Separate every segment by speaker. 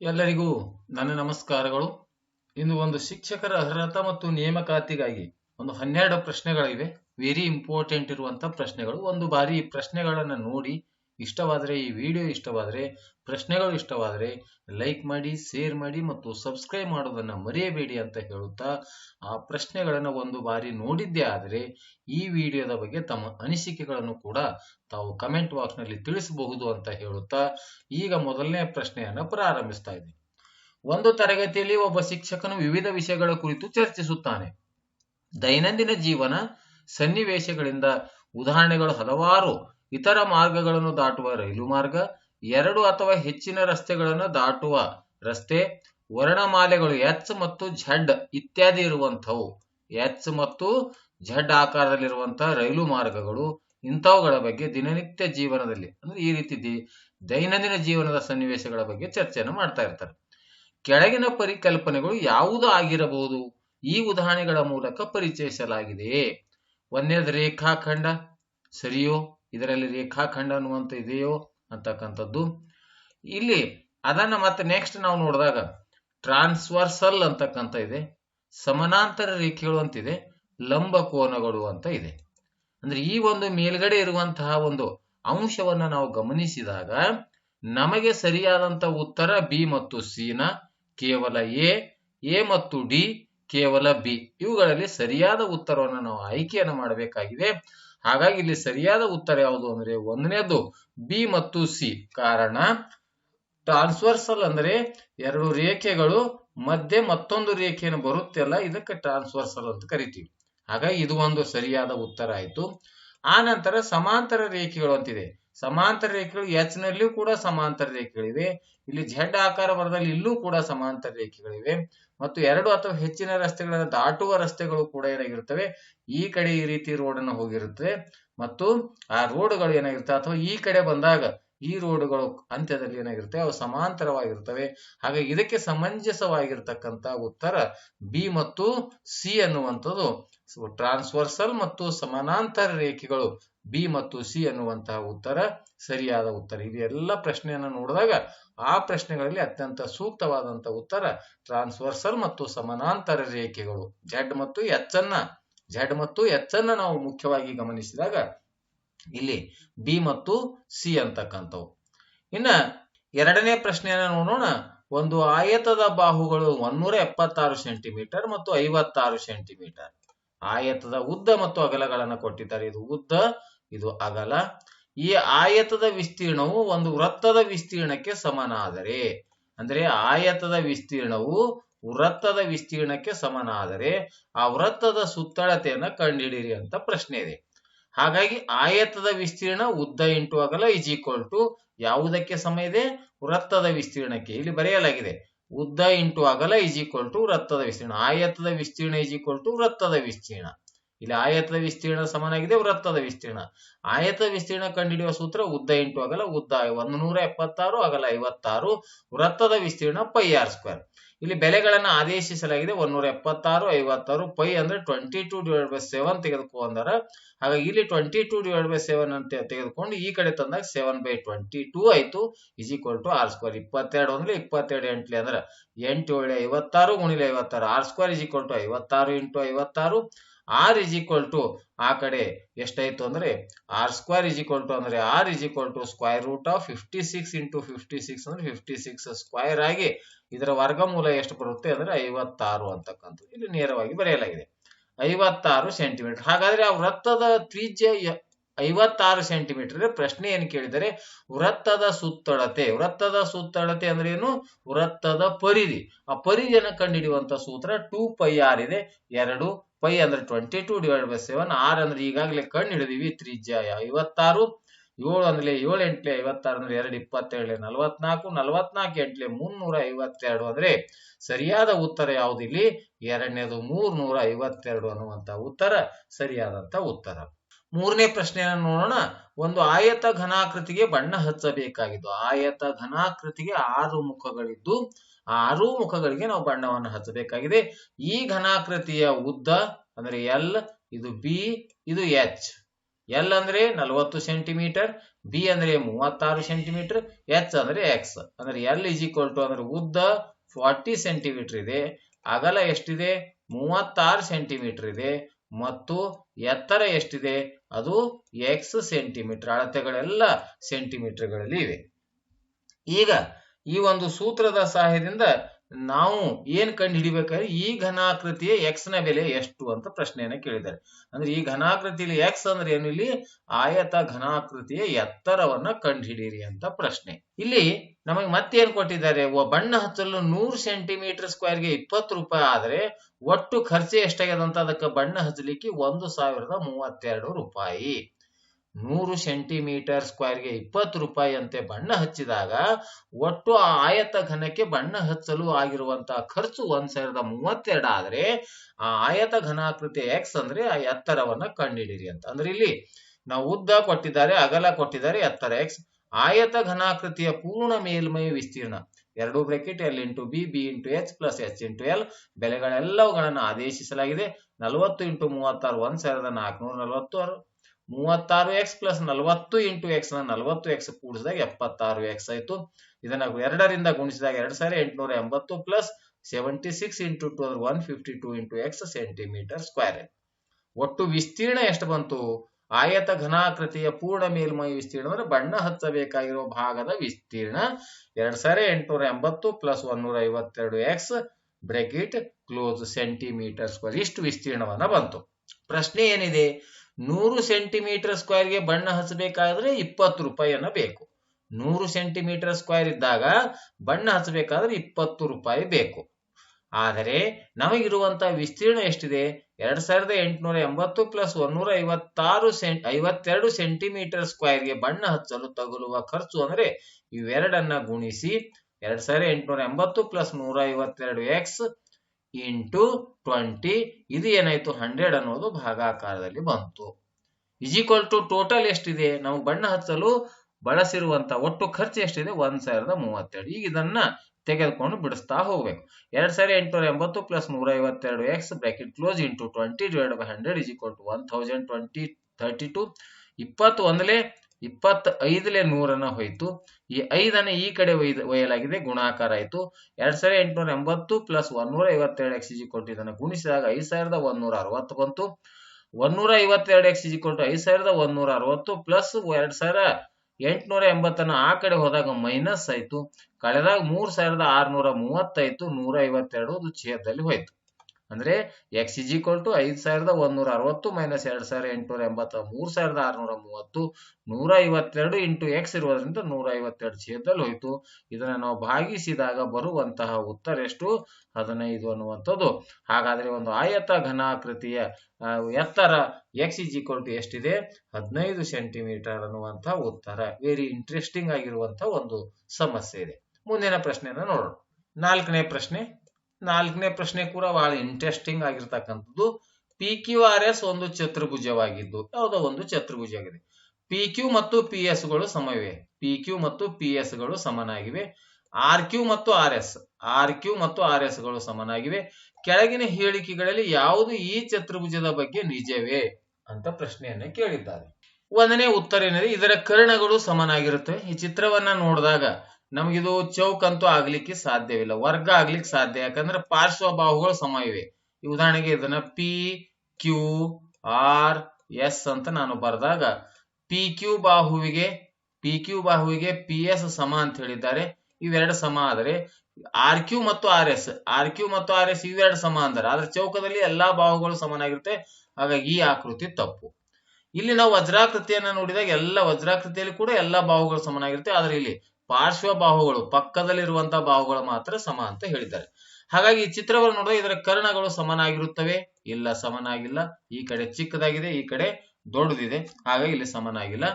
Speaker 1: ಎಲ್ಲರಿಗೂ ನನ್ನ ನಮಸ್ಕಾರಗಳು. ಇಂದು ಒಂದು ಶಿಕ್ಷಕರ ಅರ್ಹತಾ ಮತ್ತು ನೇಮಕಾತಿಗಾಗಿ ಒಂದು ಹನ್ನೆರಡು ಪ್ರಶ್ನೆಗಳಿವೆ. ವೆರಿ ಇಂಪಾರ್ಟೆಂಟ್ ಇರುವಂತ ಪ್ರಶ್ನೆಗಳು. ಒಂದು ಬಾರಿ ಈ ಪ್ರಶ್ನೆಗಳನ್ನ ನೋಡಿ ಇಷ್ಟವಾದರೆ ಈ ವಿಡಿಯೋ ಇಷ್ಟವಾದರೆ, ಪ್ರಶ್ನೆಗಳು ಇಷ್ಟವಾದರೆ ಲೈಕ್ ಮಾಡಿ ಶೇರ್ ಮಾಡಿ ಮತ್ತು ಸಬ್ಸ್ಕ್ರೈಬ್ ಮಾಡೋದನ್ನ ಮರೆಯಬೇಡಿ ಅಂತ ಹೇಳುತ್ತಾ ಆ ಪ್ರಶ್ನೆಗಳನ್ನು ಒಂದು ಬಾರಿ ನೋಡಿದ್ದೇ ಆದರೆ ಈ ವಿಡಿಯೋದ ಬಗ್ಗೆ ತಮ್ಮ ಅನಿಸಿಕೆಗಳನ್ನು ಕೂಡ ತಾವು ಕಮೆಂಟ್ ಬಾಕ್ಸ್ನಲ್ಲಿ ತಿಳಿಸಬಹುದು ಅಂತ ಹೇಳುತ್ತಾ ಈಗ ಮೊದಲನೇ ಪ್ರಶ್ನೆಯನ್ನು ಪ್ರಾರಂಭಿಸ್ತಾ ಇದ್ದೀನಿ. ಒಂದು ತರಗತಿಯಲ್ಲಿ ಒಬ್ಬ ಶಿಕ್ಷಕನು ವಿವಿಧ ವಿಷಯಗಳ ಕುರಿತು ಚರ್ಚಿಸುತ್ತಾನೆ. ದೈನಂದಿನ ಜೀವನ ಸನ್ನಿವೇಶಗಳಿಂದ ಉದಾಹರಣೆಗಳು ಹಲವಾರು ಇತರ ಮಾರ್ಗಗಳನ್ನು ದಾಟುವ ರೈಲು ಮಾರ್ಗ, ಎರಡು ಅಥವಾ ಹೆಚ್ಚಿನ ರಸ್ತೆಗಳನ್ನು ದಾಟುವ ರಸ್ತೆ ವರ್ಣಮಾಲೆಗಳು ಎಚ್ ಮತ್ತು ಝಡ್ ಇತ್ಯಾದಿ ಇರುವಂಥವು. ಎಚ್ ಮತ್ತು ಝಡ್ ಆಕಾರದಲ್ಲಿರುವಂತಹ ರೈಲು ಮಾರ್ಗಗಳು ಇಂಥವುಗಳ ಬಗ್ಗೆ ದಿನನಿತ್ಯ ಜೀವನದಲ್ಲಿ, ಅಂದ್ರೆ ಈ ರೀತಿ ದೈನಂದಿನ ಜೀವನದ ಸನ್ನಿವೇಶಗಳ ಬಗ್ಗೆ ಚರ್ಚೆಯನ್ನು ಮಾಡ್ತಾ ಇರ್ತಾರೆ. ಕೆಳಗಿನ ಪರಿಕಲ್ಪನೆಗಳು ಯಾವುದು ಆಗಿರಬಹುದು? ಈ ಉದಾಹರಣೆಗಳ ಮೂಲಕ ಪರಿಚಯಿಸಲಾಗಿದೆ ಒಂದನೇದು ರೇಖಾಖಂಡ, ಸರಿಯೋ? ಇದರಲ್ಲಿ ರೇಖಾಖಂಡ ಅನ್ನುವಂತ ಇದೆಯೋ ಅಂತಕ್ಕಂಥದ್ದು. ಇಲ್ಲಿ ಅದನ್ನ ಮತ್ತೆ ನೆಕ್ಸ್ಟ್ ನಾವು ನೋಡಿದಾಗ ಟ್ರಾನ್ಸ್ವರ್ಸಲ್ ಅಂತಕ್ಕಂಥ ಇದೆ, ಸಮಾನಾಂತರ ರೇಖೆಗಳು ಅಂತಿದೆ ಲಂಬ ಕೋನಗಳು ಅಂತ ಇದೆ. ಅಂದ್ರೆ ಈ ಒಂದು ಮೇಲ್ಗಡೆ ಇರುವಂತಹ ಒಂದು ಅಂಶವನ್ನ ನಾವು ಗಮನಿಸಿದಾಗ ನಮಗೆ ಸರಿಯಾದಂತ ಉತ್ತರ ಬಿ ಮತ್ತು ಸಿ ನ ಕೇವಲ ಎ ಎ ಮತ್ತು ಡಿ, ಕೇವಲ ಬಿ, ಇವುಗಳಲ್ಲಿ ಸರಿಯಾದ ಉತ್ತರವನ್ನು ನಾವು ಆಯ್ಕೆಯನ್ನು ಮಾಡಬೇಕಾಗಿದೆ. ಹಾಗಾಗಿ ಇಲ್ಲಿ ಸರಿಯಾದ ಉತ್ತರ ಯಾವುದು ಅಂದ್ರೆ ಒಂದನೇದು ಬಿ ಮತ್ತು ಸಿ. ಕಾರಣ ಟ್ರಾನ್ಸ್ವರ್ಸಲ್ ಅಂದ್ರೆ ಎರಡು ರೇಖೆಗಳು, ಮಧ್ಯೆ ಮತ್ತೊಂದು ರೇಖೆಯನ್ನು ಬರುತ್ತೆಲ್ಲ, ಇದಕ್ಕೆ ಟ್ರಾನ್ಸ್ವರ್ಸಲ್ ಅಂತ ಕರಿತೀವಿ. ಹಾಗಾಗಿ ಇದು ಒಂದು ಸರಿಯಾದ ಉತ್ತರ ಆಯ್ತು. ಆ ನಂತರ ಸಮಾಂತರ ರೇಖೆಗಳು ಅಂತಿದೆ. ಸಮಾಂತರ ರೇಖೆಗಳು ಎಚ್ ನಲ್ಲಿಯೂ ಕೂಡ ಸಮಾಂತರ ರೇಖೆಗಳಿವೆ. ಇಲ್ಲಿ ಝೆಡ್ ಆಕಾರ ಬರದಲ್ಲಿ ಇಲ್ಲೂ ಕೂಡ ಸಮಾಂತರ ರೇಖೆಗಳಿವೆ. ಮತ್ತು ಎರಡು ಅಥವಾ ಹೆಚ್ಚಿನ ರಸ್ತೆಗಳನ್ನು ದಾಟುವ ರಸ್ತೆಗಳು ಕೂಡ ಏನಾಗಿರುತ್ತವೆ? ಈ ಕಡೆ ಈ ರೀತಿ ರೋಡ್ ಅನ್ನು ಹೋಗಿರುತ್ತವೆ ಮತ್ತು ಆ ರೋಡ್ಗಳು ಏನಾಗಿರ್ತವೆ ಅಥವಾ ಈ ಕಡೆ ಬಂದಾಗ ಈ ರೋಡುಗಳು ಅಂತ್ಯದಲ್ಲಿ ಏನಾಗಿರುತ್ತೆ? ಅವು ಸಮಾಂತರವಾಗಿರ್ತವೆ. ಹಾಗೆ ಇದಕ್ಕೆ ಸಮಂಜಸವಾಗಿರ್ತಕ್ಕಂತ ಉತ್ತರ ಬಿ ಮತ್ತು ಸಿ ಅನ್ನುವಂಥದ್ದು ಟ್ರಾನ್ಸ್ವರ್ಸಲ್ ಮತ್ತು ಸಮಾನಾಂತರ ರೇಖೆಗಳು. ಬಿ ಮತ್ತು ಸಿ ಅನ್ನುವಂತಹ ಉತ್ತರ, ಸರಿಯಾದ ಉತ್ತರ. ಇದು ಎಲ್ಲ ಪ್ರಶ್ನೆಯನ್ನು ನೋಡಿದಾಗ ಆ ಪ್ರಶ್ನೆಗಳಲ್ಲಿ ಅತ್ಯಂತ ಸೂಕ್ತವಾದಂತ ಉತ್ತರ ಟ್ರಾನ್ಸ್ವರ್ಸಲ್ ಮತ್ತು ಸಮಾನಾಂತರ ರೇಖೆಗಳು. ಜೆಡ್ ಮತ್ತು ಎಚ್ ಅನ್ನ ಜೆಡ್ ಮತ್ತು ಎಚ್ ಅನ್ನ ನಾವು ಮುಖ್ಯವಾಗಿ ಗಮನಿಸಿದಾಗ ಇಲ್ಲಿ ಬಿ ಮತ್ತು ಸಿ ಅಂತಕ್ಕಂಥವು. ಇನ್ನ ಎರಡನೇ ಪ್ರಶ್ನೆಯನ್ನ ನೋಡೋಣ. ಒಂದು ಆಯತದ ಬಾಹುಗಳು ಒಂದೂರ ಎಪ್ಪತ್ತಾರು ಸೆಂಟಿಮೀಟರ್ ಮತ್ತು ಐವತ್ತಾರು ಸೆಂಟಿಮೀಟರ್. ಆಯತದ ಉದ್ದ ಮತ್ತು ಅಗಲಗಳನ್ನು ಕೊಟ್ಟಿದ್ದಾರೆ. ಇದು ಉದ್ದ, ಇದು ಅಗಲ. ಈ ಆಯತದ ವಿಸ್ತೀರ್ಣವು ಒಂದು ವೃತ್ತದ ವಿಸ್ತೀರ್ಣಕ್ಕೆ ಸಮನಾದರೆ, ಅಂದ್ರೆ ಆಯತದ ವಿಸ್ತೀರ್ಣವು ವೃತ್ತದ ವಿಸ್ತೀರ್ಣಕ್ಕೆ ಸಮನಾದರೆ ಆ ವೃತ್ತದ ಸುತ್ತಳತೆಯನ್ನು ಕಂಡುಹಿಡಿಯಿರಿ ಅಂತ ಪ್ರಶ್ನೆ ಇದೆ. ಹಾಗಾಗಿ ಆಯತದ ವಿಸ್ತೀರ್ಣ ಉದ್ದ ಇಂಟು ಅಗಲ ಇಸ್ ಈಕ್ವಲ್ ಟು ಯಾವುದಕ್ಕೆ ಸಮ ಇದೆ? ವೃತ್ತದ ವಿಸ್ತೀರ್ಣಕ್ಕೆ. ಇಲ್ಲಿ ಬರೆಯಲಾಗಿದೆ, ಉದ್ದ ಇಂಟು ಅಗಲ ಇಸ್ ಈಕ್ವಲ್ ಟು ವೃತ್ತದ ವಿಸ್ತೀರ್ಣ. ಆಯತದ ವಿಸ್ತೀರ್ಣ ಇಸ್ ಈಕ್ವಲ್ ಟು ವೃತ್ತದ ವಿಸ್ತೀರ್ಣ. ಇಲ್ಲಿ ಆಯತದ ವಿಸ್ತೀರ್ಣ ಸಮನಾಗಿದೆ, ವೃತ್ತದ ವಿಸ್ತೀರ್ಣ. ಆಯತ ವಿಸ್ತೀರ್ಣ ಕಂಡುಹಿಡಿಯುವ ಸೂತ್ರ ಉದ್ದ ಇಂಟು ಅಗಲ, ಉದ್ದ ಒಂದು ನೂರ ಎಪ್ಪತ್ತಾರು, ಅಗಲ ಐವತ್ತಾರು, ವೃತ್ತದ ವಿಸ್ತೀರ್ಣ ಪೈ ಆರ್ ಸ್ಕ್ವೇರ್ ಇಲ್ಲಿ ಬೆಲೆಗಳನ್ನ ಆದೇಶಿಸಲಾಗಿದೆ ಒಂದೂರ ಎಪ್ಪತ್ತಾರು ಐವತ್ತಾರು, ಪೈ ಅಂದ್ರೆ twenty two divide by seven ತೆಗೆದುಕೋ ಅಂದಾರ. ಹಾಗಾಗಿ ಇಲ್ಲಿ twenty two divide by seven ಅಂತ ತೆಗೆದುಕೊಂಡು ಈ ಕಡೆ ತಂದಾಗ ಸೆವೆನ್ ಬೈ ಟ್ವೆಂಟಿ ಟೂ ಆಯ್ತು. Is equal to R square ಇಪ್ಪತ್ತೆರಡು ಅಂದ್ರೆ ಇಪ್ಪತ್ತೆರಡು ಎಂಟ್ಲಿ ಅಂದ್ರೆ ಎಂಟು ಏಳು ಐವತ್ತಾರು ಗುಣಿಲೆ ಐವತ್ತಾರು. R square is equal to ಐವತ್ತಾರು ಇಂಟು ಐವತ್ತಾರು. ಆರ್ ಇಸ್ ಈಕ್ವಲ್ ಟು ಆ ಕಡೆ ಎಷ್ಟಾಯ್ತು ಅಂದ್ರೆ R square is equal to ಅಂದ್ರೆ R is equal to square root of fifty six into fifty six ಅಂದ್ರೆ ಫಿಫ್ಟಿ ಸಿಕ್ಸ್ ಸ್ಕ್ವೈರ್ ಆಗಿ ಇದರ ವರ್ಗಮೂಲ ಎಷ್ಟು ಬರುತ್ತೆ ಅಂದ್ರೆ ಐವತ್ತಾರು ಅಂತಕ್ಕಂಥದ್ದು. ಇಲ್ಲಿ ನೇರವಾಗಿ ಬರೆಯಲಾಗಿದೆ. ಐವತ್ತಾರು ಸೆಂಟಿಮೀಟರ್ ಹಾಗಾದ್ರೆ ಆ ವೃತ್ತದ ತ್ರಿಜ್ಯ ಐವತ್ತಾರು ಸೆಂಟಿಮೀಟರ್ ಪ್ರಶ್ನೆ ಏನು ಕೇಳಿದರೆ, ವೃತ್ತದ ಸುತ್ತಳತೆ. ವೃತ್ತದ ಸುತ್ತಳತೆ ಅಂದ್ರೆ ಏನು? ವೃತ್ತದ ಪರಿಧಿ. ಆ ಪರಿಧಿಯನ್ನು ಕಂಡುಹಿಡಿಯುವಂತ ಸೂತ್ರ ಟೂ ಪೈ ಆರ್ ಇದೆ. ಎರಡು ಪೈ ಅಂದ್ರೆ twenty two divide by seven R ಅಂದ್ರೆ ಈಗಾಗಲೇ ಕಂಡು ಹಿಡಿದೀವಿ ತ್ರಿಜ್ಯ ಐವತ್ತಾರು. ಏಳು ಅಂದ್ರೆ ಏಳು ಎಂಟ್ಲೆ ಐವತ್ತಾರು ಅಂದ್ರೆ ಎರಡು ಇಪ್ಪತ್ತೆರಡು ನಲವತ್ನಾಲ್ಕು. ನಲವತ್ನಾಲ್ಕು ಎಂಟ್ಲೆ ಮುನ್ನೂರ ಐವತ್ತೆರಡು ಅಂದ್ರೆ ಸರಿಯಾದ ಉತ್ತರ ಯಾವುದು ಇಲ್ಲಿ ಎರಡನೇದು ಮೂರ್ನೂರ ಐವತ್ತೆರಡು ಅನ್ನುವಂತ ಉತ್ತರ. ಸರಿಯಾದಂತ ಉತ್ತರ. ಮೂರನೇ ಪ್ರಶ್ನೆಯನ್ನು ನೋಡೋಣ. ಒಂದು ಆಯತ ಘನಾಕೃತಿಗೆ ಬಣ್ಣ ಹಚ್ಚಬೇಕಾಗಿದ್ದು, ಆಯತ ಘನಾಕೃತಿಗೆ ಆರು ಮುಖಗಳಿದ್ದು, ಆರು ಮುಖಗಳಿಗೆ ನಾವು ಬಣ್ಣವನ್ನು ಹಚ್ಚಬೇಕಾಗಿದೆ. ಈ ಘನಾಕೃತಿಯ ಉದ್ದ ಅಂದ್ರೆ ಎಲ್, ಇದು ಬಿ, ಇದು ಎಚ್. ಎಲ್ ಅಂದ್ರೆ ನಲವತ್ತು ಸೆಂಟಿಮೀಟರ್, ಬಿ ಅಂದ್ರೆ ಮೂವತ್ತಾರು ಸೆಂಟಿಮೀಟರ್, ಎಚ್ ಅಂದ್ರೆ ಎಕ್ಸ್. ಅಂದ್ರೆ ಎಲ್ ಇಸ್ ಈಕ್ವಲ್ ಟು ಅಂದ್ರೆ ಉದ್ದ ಫಾರ್ಟಿ ಸೆಂಟಿಮೀಟರ್ ಇದೆ, ಅಗಲ ಎಷ್ಟಿದೆ? ಮೂವತ್ತಾರು ಸೆಂಟಿಮೀಟರ್ ಇದೆ, ಮತ್ತು ಎತ್ತರ ಎಷ್ಟಿದೆ? ಅದು ಎಕ್ಸ್ ಸೆಂಟಿಮೀಟರ್ ಅಳತೆಗಳೆಲ್ಲ ಸೆಂಟಿಮೀಟರ್ಗಳಲ್ಲಿ ಇವೆ. ಈಗ ಈ ಒಂದು ಸೂತ್ರದ ಸಹಾಯದಿಂದ ನಾವು ಏನ್ ಕಂಡು ಹಿಡಿಬೇಕಾದ್ರೆ ಈ ಘನಾಕೃತಿಯ ಎಕ್ಸ್ನ ಬೆಲೆ ಎಷ್ಟು ಅಂತ ಪ್ರಶ್ನೆಯನ್ನ ಕೇಳಿದ್ದಾರೆ. ಅಂದ್ರೆ ಈ ಘನಾಕೃತಿಯಲ್ಲಿ ಎಕ್ಸ್ ಅಂದ್ರೆ ಏನು ಇಲ್ಲಿ? ಆಯತ ಘನಾಕೃತಿಯ ಎತ್ತರವನ್ನ ಕಂಡು ಅಂತ ಪ್ರಶ್ನೆ. ಇಲ್ಲಿ ನಮಗೆ ಮತ್ತೇನ್ ಕೊಟ್ಟಿದ್ದಾರೆ? ಬಣ್ಣ ಹಚ್ಚಲು ನೂರು ಸೆಂಟಿಮೀಟರ್ ಸ್ಕ್ವೇರ್ಗೆ ಇಪ್ಪತ್ತು ರೂಪಾಯಿ ಆದ್ರೆ ಒಟ್ಟು ಖರ್ಚು ಎಷ್ಟಾಗ್ಯದ ಅಂತ ಅದಕ್ಕೆ ಬಣ್ಣ ಹಚ್ಚಲಿಕ್ಕೆ ಒಂದು ಸಾವಿರದ ಮೂವತ್ತೆರಡು ರೂಪಾಯಿ. ನೂರು ಸೆಂಟಿಮೀಟರ್ ಸ್ಕ್ವೇರ್ಗೆ ಇಪ್ಪತ್ತು ರೂಪಾಯಿ ಅಂತೆ ಬಣ್ಣ ಹಚ್ಚಿದಾಗ ಒಟ್ಟು ಆ ಆಯತ ಘನಕ್ಕೆ ಬಣ್ಣ ಹಚ್ಚಲು ಆಗಿರುವಂತಹ ಖರ್ಚು ಒಂದ್ ಸಾವಿರದ ಮೂವತ್ತೆರಡು ಆದ್ರೆ ಆ ಆಯತ ಘನಾಕೃತಿ ಎಕ್ಸ್ ಅಂದ್ರೆ ಆ ಎತ್ತರವನ್ನ ಕಂಡುಹಿಡಿಯಿರಿ ಅಂತ. ಅಂದ್ರೆ ಇಲ್ಲಿ ನಾವು ಉದ್ದ ಕೊಟ್ಟಿದ್ದಾರೆ, ಅಗಲ ಕೊಟ್ಟಿದ್ದಾರೆ, ಎತ್ತರ ಎಕ್ಸ್ ಆಯತ ಘನಾಕೃತಿಯ ಪೂರ್ಣ ಮೇಲ್ಮೈ ವಿಸ್ತೀರ್ಣ. ಎರಡು bracket L into B B into H plus H into L ಬೆಲೆಗಳೆಲ್ಲವುಗಳನ್ನು ಆದೇಶಿಸಲಾಗಿದೆ. ನಲವತ್ತು ಇಂಟು ಮೂವತ್ತಾರು, ಒಂದ್ ಸಾವಿರದ ನಾಲ್ಕುನೂರ ನಲವತ್ತಾರು ಮೂವತ್ತಾರು ಎಕ್ಸ್ ಪ್ಲಸ್ ನಲವತ್ತು ಇಂಟು ಎಕ್ಸ್ನ ನಲವತ್ತು ಎಕ್ಸ್ ಕೂಡಿಸಿದಾಗ ಎಪ್ಪತ್ತಾರು ಎಕ್ಸ್ ಆಯ್ತು. ಇದನ್ನ ಎರಡರಿಂದ ಗುಣಿಸಿದಾಗ ಎರಡ್ ಸಾವಿರ ಎಂಟುನೂರ ಎಂಬತ್ತು plus seventy six into two ಅಂದ್ರೆ one fifty two into X centimetre square ಒಟ್ಟು ವಿಸ್ತೀರ್ಣ ಎಷ್ಟು ಬಂತು? ಆಯತ ಘನಾಕೃತಿಯ ಪೂರ್ಣ ಮೇಲ್ಮೈ ವಿಸ್ತೀರ್ಣ ಅಂದ್ರೆ ಬಣ್ಣ ಹಚ್ಚಬೇಕಾಗಿರುವ ಭಾಗದ ವಿಸ್ತೀರ್ಣ ಎರಡ್ ಸಾವಿರ ಎಂಟುನೂರ ಎಂಬತ್ತು ಪ್ಲಸ್ ಒನ್ನೂರ ಐವತ್ತೆರಡು X bracket close centimetre square ಇಷ್ಟು ವಿಸ್ತೀರ್ಣವನ್ನ ಬಂತು. ಪ್ರಶ್ನೆ ಏನಿದೆ? ನೂರು ಸೆಂಟಿಮೀಟರ್ ಸ್ಕ್ವೇರ್ಗೆ ಬಣ್ಣ ಹಚ್ಚಬೇಕಾದ್ರೆ ಇಪ್ಪತ್ತು ರೂಪಾಯಿಯನ್ನ ಬೇಕು. ನೂರು ಸೆಂಟಿಮೀಟರ್ ಸ್ಕ್ವೇರ್ ಇದ್ದಾಗ ಬಣ್ಣ ಹಚ್ಚಬೇಕಾದ್ರೆ ಇಪ್ಪತ್ತು ರೂಪಾಯಿ ಬೇಕು. ಆದರೆ ನಮಗಿರುವಂತಹ ವಿಸ್ತೀರ್ಣ ಎಷ್ಟಿದೆ? ಎರಡ್ ಸಾವಿರದ ಎಂಟುನೂರ ಎಂಬತ್ತು ಪ್ಲಸ್ ಒಂದೂರ ಐವತ್ತಾರು ಸೆಂಟ್ ಐವತ್ತೆರಡು ಸೆಂಟಿಮೀಟರ್ ಸ್ಕ್ವೇರ್ಗೆ ಬಣ್ಣ ಹಚ್ಚಲು ತಗುಲುವ ಖರ್ಚು ಅಂದ್ರೆ ಇವೆರಡನ್ನ ಗುಣಿಸಿ ಎರಡ್ ಸಾವಿರದ ಎಂಟುನೂರ ಎಂಬತ್ತು ಪ್ಲಸ್ ನೂರ ಐವತ್ತೆರಡು ಎಕ್ಸ್ ಇಂಟು ಟ್ವೆಂಟಿ ಇದು ಏನಾಯ್ತು? ಹಂಡ್ರೆಡ್ ಅನ್ನೋದು ಭಾಗಾಕಾರದಲ್ಲಿ ಬಂತು. ಇಸ್ ಈಕ್ವಲ್ ಟು ಟೋಟಲ್ ಎಷ್ಟಿದೆ? ನಾವು ಬಣ್ಣ ಹಚ್ಚಲು ಬಳಸಿರುವಂತ ಒಟ್ಟು ಖರ್ಚು ಎಷ್ಟಿದೆ? ಒಂದ್ ಸಾವಿರದ ಮೂವತ್ತೆರಡು. ಈಗ ಇದನ್ನ ತೆಗೆದುಕೊಂಡು ಬಿಡಿಸ್ತಾ ಹೋಗ್ಬೇಕು. ಎರಡ್ ಸಾವಿರದ ಎಂಟುನೂರ ಎಂಬತ್ತು ಪ್ಲಸ್ ನೂರ ಐವತ್ತೆರಡು X bracket close into twenty divide by hundred is equal to one thousand twenty thirty two ಇಪ್ಪತ್ತು ಒಂದಲೇ ಇಪ್ಪತ್ತ ಐದಲೆ ನೂರನ್ನ ಹೋಯ್ತು. ಈ ಐದನ್ನ ಈ ಕಡೆ ಒಯ್ದ, ಒಯ್ಯಲಾಗಿದೆ, ಗುಣಾಕಾರ ಆಯ್ತು. ಎರಡ್ ಸಾವಿರದ ಎಂಟುನೂರ ಎಂಬತ್ತು ಪ್ಲಸ್ ಒನ್ನೂರ ಐವತ್ತೆರಡು ಎಕ್ಸ್ ಇಜಿ ಕೊಟ್ಟು ಇದನ್ನ ಗುಣಿಸಿದಾಗ ಐದ್ ಸಾವಿರದ ಒಂದೂರ ಅರವತ್ತು ಬಂತು. ಒನ್ನೂರ ಐವತ್ತೆರಡು ಎಕ್ಸ್ ಇಜಿ ಕೊಟ್ಟು ಐದು ಸಾವಿರದ ಒಂದೂರ ಅರವತ್ತು ಪ್ಲಸ್ ಎರಡ್ ಸಾವಿರ ಎಂಟುನೂರ ಎಂಬತ್ತನ್ನ ಆ ಕಡೆ ಹೋದಾಗ ಮೈನಸ್ ಆಯ್ತು. ಕಳೆದಾಗ ಮೂರ್ ಸಾವಿರದ ಆರ್ನೂರ ಮೂವತ್ತಾಯ್ತು ನೂರ ಐವತ್ತೆರಡು ಛೇದದಲ್ಲಿ ಹೋಯ್ತು. ಅಂದ್ರೆ ಎಕ್ಸ್ ಇಜ್ ಈಕ್ವಲ್ ಟು ಐದ್ ಸಾವಿರದ ಒಂದೂರ ಅರವತ್ತು ಮೈನಸ್ ಎರಡ್ ಸಾವಿರದ ಎಂಟುನೂರ ಎಂಬತ್ತ ಮೂರ್ ಸಾವಿರದ ಆರ್ನೂರ ಮೂವತ್ತು, ನೂರ ಐವತ್ತೆರಡು ಇಂಟು ಎಕ್ಸ್ ಇರುವುದರಿಂದ ನೂರ ಐವತ್ತೆರಡು ಛೇದದಲ್ಲಿ ಹೋಯ್ತು. ಇದನ್ನ ನಾವು ಭಾಗಿಸಿದಾಗ ಬರುವಂತಹ ಉತ್ತರ ಎಷ್ಟು? ಹದಿನೈದು ಅನ್ನುವಂಥದ್ದು. ಹಾಗಾದ್ರೆ ಒಂದು ಆಯತ ಘನಾಕೃತಿಯ ಎತ್ತರ ಎಕ್ಸ್ ಇಜ್ ಈಕ್ವಲ್ ಟು ಎಷ್ಟಿದೆ? ಹದಿನೈದು ಸೆಂಟಿಮೀಟರ್ ಅನ್ನುವಂತಹ ಉತ್ತರ. ವೆರಿ ಇಂಟ್ರೆಸ್ಟಿಂಗ್ ಆಗಿರುವಂತಹ ಒಂದು ಸಮಸ್ಯೆ ಇದೆ. ಮುಂದಿನ ಪ್ರಶ್ನೆನ ನೋಡೋಣ. ನಾಲ್ಕನೇ ಪ್ರಶ್ನೆ. ನಾಲ್ಕನೇ ಪ್ರಶ್ನೆ ಕೂಡ ಬಹಳ ಇಂಟ್ರೆಸ್ಟಿಂಗ್ ಆಗಿರ್ತಕ್ಕಂಥದ್ದು. ಪಿ ಕ್ಯೂ ಆರ್ ಎಸ್ ಒಂದು ಚತುರ್ಭುಜವಾಗಿದ್ದು. ಯಾವುದೋ ಒಂದು ಚತುರ್ಭುಜವಾಗಿದೆ. ಪಿ ಕ್ಯೂ ಮತ್ತು ಪಿ ಎಸ್ಗಳು ಸಮವಿವೆ ಪಿ ಕ್ಯೂ ಮತ್ತು ಪಿ ಎಸ್ಗಳು ಸಮನಾಗಿವೆ. ಆರ್ ಕ್ಯೂ ಮತ್ತು ಆರ್ ಎಸ್ ಆರ್ ಕ್ಯೂ ಮತ್ತು ಆರ್ ಎಸ್ಗಳು ಸಮನಾಗಿವೆ. ಕೆಳಗಿನ ಹೇಳಿಕೆಗಳಲ್ಲಿ ಯಾವುದು ಈ ಚತುರ್ಭುಜದ ಬಗ್ಗೆ ನಿಜವೇ ಅಂತ ಪ್ರಶ್ನೆಯನ್ನ ಕೇಳಿದ್ದಾರೆ. ಒಂದನೇ ಉತ್ತರ ಏನಿದೆ? ಇದರ ಕರ್ಣಗಳು ಸಮನಾಗಿರುತ್ತವೆ ಈ ಚಿತ್ರವನ್ನ ನೋಡಿದಾಗ ನಮಗಿದು ಚೌಕ್ ಅಂತೂ ಆಗ್ಲಿಕ್ಕೆ ಸಾಧ್ಯವಿಲ್ಲ. ವರ್ಗ ಆಗ್ಲಿಕ್ಕೆ ಸಾಧ್ಯ. ಯಾಕಂದ್ರೆ ಪಾರ್ಶ್ವ ಬಾಹುಗಳು ಸಮ ಇವೆ ಉದಾಹರಣೆಗೆ ಇದನ್ನ ಪಿ ಕ್ಯೂ ಆರ್ ಎಸ್ ಅಂತ ನಾನು ಬರೆದಾಗ ಪಿ ಕ್ಯೂ ಬಾಹುವಿಗೆ ಪಿ ಕ್ಯೂ ಬಾಹುವಿಗೆ ಪಿ ಎಸ್ ಸಮ ಅಂತ ಹೇಳಿದ್ದಾರೆ. ಇವೆರಡು ಸಮ ಆದರೆ ಆರ್ ಕ್ಯೂ ಮತ್ತು ಆರ್ ಎಸ್ ಆರ್ ಕ್ಯೂ ಮತ್ತು ಆರ್ ಎಸ್ ಇವೆರಡು ಸಮ ಅಂದರೆ ಆದ್ರೆ ಚೌಕದಲ್ಲಿ ಎಲ್ಲಾ ಬಾಹುಗಳು ಸಮನಾಗಿರುತ್ತೆ. ಹಾಗಾಗಿ ಈ ಆಕೃತಿ ತಪ್ಪು. ಇಲ್ಲಿ ನಾವು ವಜ್ರಾಕೃತಿಯನ್ನ ನೋಡಿದಾಗ ಎಲ್ಲ ವಜ್ರಾಕೃತಿಯಲ್ಲಿ ಕೂಡ ಎಲ್ಲಾ ಬಾಹುಗಳು ಸಮನಾಗಿರುತ್ತೆ. ಆದ್ರೆ ಇಲ್ಲಿ ಪಾರ್ಶ್ವ ಬಾಹುಗಳು ಪಕ್ಕದಲ್ಲಿರುವಂತಹ ಬಾಹುಗಳು ಮಾತ್ರ ಸಮ ಅಂತ ಹೇಳಿದ್ದಾರೆ. ಹಾಗಾಗಿ ಈ ಚಿತ್ರವನ್ನು ನೋಡಿದ್ರೆ ಇದರ ಕರ್ಣಗಳು ಸಮನಾಗಿರುತ್ತವೆ? ಇಲ್ಲ, ಸಮನಾಗಿಲ್ಲ. ಈ ಕಡೆ ಚಿಕ್ಕದಾಗಿದೆ, ಈ ಕಡೆ ದೊಡ್ಡದಿದೆ. ಹಾಗಾಗಿ ಇಲ್ಲಿ ಸಮನಾಗಿಲ್ಲ.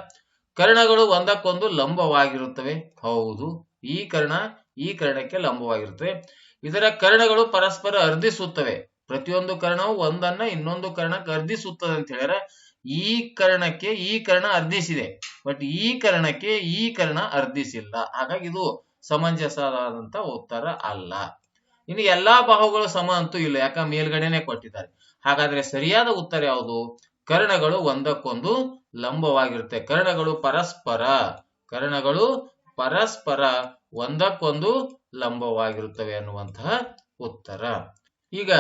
Speaker 1: ಕರ್ಣಗಳು ಒಂದಕ್ಕೊಂದು ಲಂಬವಾಗಿರುತ್ತವೆ. ಹೌದು, ಈ ಕರ್ಣ ಈ ಕರ್ಣಕ್ಕೆ ಲಂಬವಾಗಿರುತ್ತವೆ. ಇದರ ಕರ್ಣಗಳು ಪರಸ್ಪರ ಅರ್ಧಿಸುತ್ತವೆ. ಪ್ರತಿಯೊಂದು ಕರ್ಣವು ಒಂದನ್ನ ಇನ್ನೊಂದು ಕರ್ಣಕ್ಕೆ ಅರ್ಧಿಸುತ್ತದೆ ಅಂತ ಹೇಳಿದ್ರೆ ಈ ಕರ್ಣಕ್ಕೆ ಈ ಕರ್ಣ ಅರ್ಧಿಸಿದೆ. ಬಟ್ ಈ ಕರ್ಣಕ್ಕೆ ಈ ಕರ್ಣ ಅರ್ಧಿಸಿಲ್ಲ. ಹಾಗಾಗಿ ಇದು ಸಮಂಜಸವಾದಂತ ಉತ್ತರ ಅಲ್ಲ. ಇನ್ನು ಎಲ್ಲಾ ಬಾಹುಗಳು ಸಮ ಅಂತೂ ಇಲ್ಲ. ಯಾಕ? ಮೇಲ್ಗಡೆನೆ ಕೊಟ್ಟಿದ್ದಾರೆ. ಹಾಗಾದ್ರೆ ಸರಿಯಾದ ಉತ್ತರ ಯಾವುದು? ಕರ್ಣಗಳು ಒಂದಕ್ಕೊಂದು ಲಂಬವಾಗಿರುತ್ತೆ. ಕರ್ಣಗಳು ಪರಸ್ಪರ. ಕರ್ಣಗಳು ಪರಸ್ಪರ ಒಂದಕ್ಕೊಂದು ಲಂಬವಾಗಿರುತ್ತವೆ ಅನ್ನುವಂತಹ ಉತ್ತರ. ಈಗ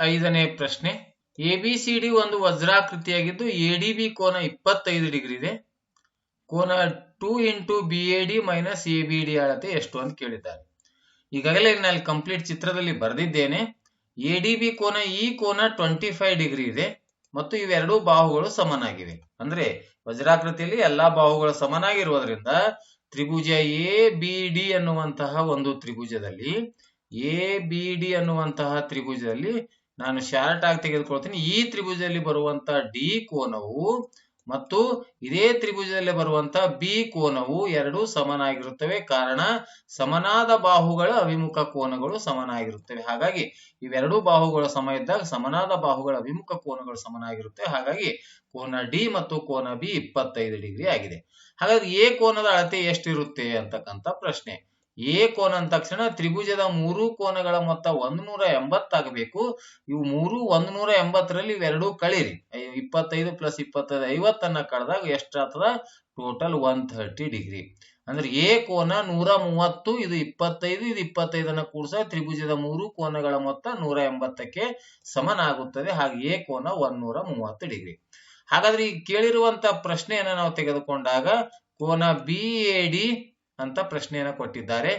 Speaker 1: ಐದನೇ ಪ್ರಶ್ನೆ. ಎ ಬಿ ಸಿ ಡಿ ಒಂದು ವಜ್ರಾಕೃತಿಯಾಗಿದ್ದು ಎ ಡಿ ಬಿ ಕೋನ ಇಪ್ಪತ್ತೈದು ಡಿಗ್ರಿ ಇದೆ. ಕೋನ two into B A D minus A B D ಅಳತೆ ಎಷ್ಟು ಅಂತ ಕೇಳಿದ್ದಾರೆ. ಈಗಾಗಲೇ ನಾನು ಕಂಪ್ಲೀಟ್ ಚಿತ್ರದಲ್ಲಿ ಬರೆದಿದ್ದೇನೆ. ಎ ಡಿ ಬಿ ಕೋನ ಈ ಕೋನ ಟ್ವೆಂಟಿ ಫೈವ್ ಡಿಗ್ರಿ ಇದೆ. ಮತ್ತು ಇವೆರಡೂ ಬಾಹುಗಳು ಸಮನಾಗಿವೆ. ಅಂದ್ರೆ ವಜ್ರಾಕೃತಿಯಲ್ಲಿ ಎಲ್ಲಾ ಬಾಹುಗಳು ಸಮನಾಗಿರುವುದರಿಂದ ತ್ರಿಭುಜ ಎ ಬಿ ಡಿ ಅನ್ನುವಂತಹ ಒಂದು ತ್ರಿಭುಜದಲ್ಲಿ ಎ ಬಿ ಡಿ ಅನ್ನುವಂತಹ ತ್ರಿಭುಜದಲ್ಲಿ ನಾನು ಶಾರ್ಟ್ ಆಗಿ ತೆಗೆದುಕೊಳ್ತೀನಿ. ಈ ತ್ರಿಭುಜದಲ್ಲಿ ಬರುವಂತ ಡಿ ಕೋನವು ಮತ್ತು ಇದೇ ತ್ರಿಭುಜದಲ್ಲಿ ಬರುವಂತ ಬಿ ಕೋನವು ಎರಡು ಸಮನಾಗಿರುತ್ತವೆ. ಕಾರಣ ಸಮನಾದ ಬಾಹುಗಳ ಅಭಿಮುಖ ಕೋನಗಳು ಸಮನಾಗಿರುತ್ತವೆ. ಹಾಗಾಗಿ ಇವೆರಡೂ ಬಾಹುಗಳ ಸಮ ಇದ್ದಾಗ ಸಮನಾದ ಬಾಹುಗಳ ಅಭಿಮುಖ ಕೋನಗಳು ಸಮನಾಗಿರುತ್ತವೆ ಹಾಗಾಗಿ ಕೋನ ಡಿ ಮತ್ತು ಕೋನ ಬಿ ಇಪ್ಪತ್ತೈದು ಡಿಗ್ರಿ ಆಗಿದೆ. ಹಾಗಾದ್ರೆ ಎ ಕೋನದ ಅಳತೆ ಎಷ್ಟಿರುತ್ತೆ ಅಂತಕ್ಕಂಥ ಪ್ರಶ್ನೆ. ಎ ಕೋನ ಅಂದ ತಕ್ಷಣ ತ್ರಿಭುಜದ ಮೂರು ಕೋನಗಳ ಮೊತ್ತ ಒಂದ್ ನೂರ ಎಂಬತ್ತಾಗಬೇಕು ಇವು ಮೂರು ಒಂದ್ನೂರ ಎಂಬತ್ತರಲ್ಲಿ ಇವೆರಡೂ ಕಳೀರಿ. ಇಪ್ಪತ್ತೈದು ಪ್ಲಸ್ ಇಪ್ಪತ್ತೈದು ಐವತ್ತನ್ನ ಕಳೆದಾಗ ಎಷ್ಟಾಗ್ತದ ಟೋಟಲ್ ಒನ್ ಥರ್ಟಿ ಡಿಗ್ರಿ ಅಂದ್ರೆ ಎ ಕೋನ ನೂರ ಮೂವತ್ತು, ಇದು ಇಪ್ಪತ್ತೈದು, ಇದು ಇಪ್ಪತ್ತೈದನ್ನ ಕೂಡಿಸ ತ್ರಿಭುಜದ ಮೂರು ಕೋನಗಳ ಮೊತ್ತ ನೂರ ಎಂಬತ್ತಕ್ಕೆ ಸಮನಾಗುತ್ತದೆ. ಹಾಗೆ ಎ ಕೋನ ಒಂದೂರ ಮೂವತ್ತು ಡಿಗ್ರಿ ಹಾಗಾದ್ರೆ ಈ ಕೇಳಿರುವಂತ ಪ್ರಶ್ನೆಯನ್ನ ನಾವು ತೆಗೆದುಕೊಂಡಾಗ ಕೋನ ಬಿ ಎ ಡಿ ಅಂತ ಪ್ರಶ್ನೆಯನ್ನು ಕೊಟ್ಟಿದ್ದಾರೆ.